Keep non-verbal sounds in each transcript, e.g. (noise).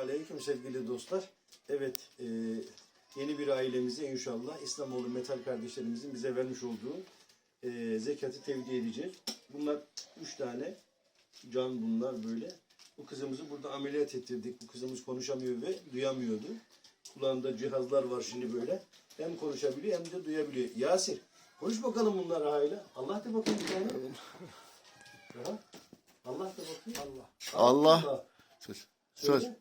aleyküm sevgili dostlar. Evet, e, yeni bir ailemize inşallah İslamoğlu Metal kardeşlerimizin bize vermiş olduğu e, zekatı tevdi edeceğiz. Bunlar üç tane can bunlar böyle. Bu kızımızı burada ameliyat ettirdik. Bu kızımız konuşamıyor ve duyamıyordu. Kulağında cihazlar var şimdi böyle. Hem konuşabiliyor hem de duyabiliyor. Yasir, konuş bakalım bunlara hala. Allah de bakayım bir tane. (laughs) Allah de bakayım. Allah. Allah. Söz. Söz. Söyle.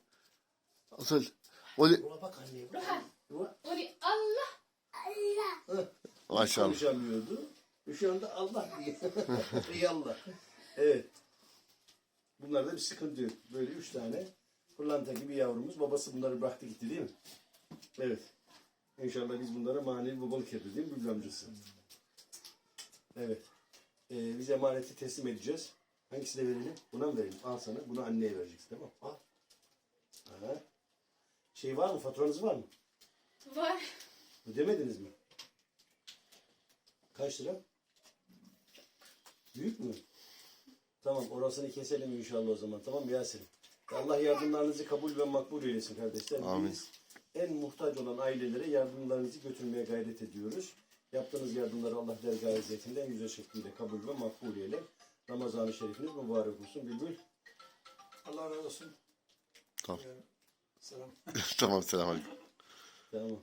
Söz. Oli. Buna bak anne. Bak. Buna- Uli Allah. Heh. Maşallah. konuşamıyordu. Şu anda Allah diye. (laughs) Ey Allah. Evet. Bunlarda bir sıkıntı yok. Böyle üç tane pırlanta gibi yavrumuz. Babası bunları bıraktı gitti değil mi? Evet. İnşallah biz bunlara manevi babalık yapıyoruz değil mi Bülbül amcası? Evet. Ee, biz emaneti teslim edeceğiz. Hangisine verelim? Buna mı verelim? Al sana. Bunu anneye vereceksin tamam Al. Şey var mı? Faturanız var mı? Var. Ödemediniz mi? Kaç lira? Büyük mü? Tamam orasını keselim inşallah o zaman. Tamam mı Yasin? Allah yardımlarınızı kabul ve makbul eylesin kardeşler. Amin. Biz en muhtaç olan ailelere yardımlarınızı götürmeye gayret ediyoruz. Yaptığınız yardımları Allah dergâh izzetinde en güzel şekilde kabul ve makbul eyle. Ramazan-ı Şerifiniz mübarek olsun. Bülbül. Allah razı olsun. Tamam. Ee, selam. (laughs) tamam selamünaleyküm. Tamam.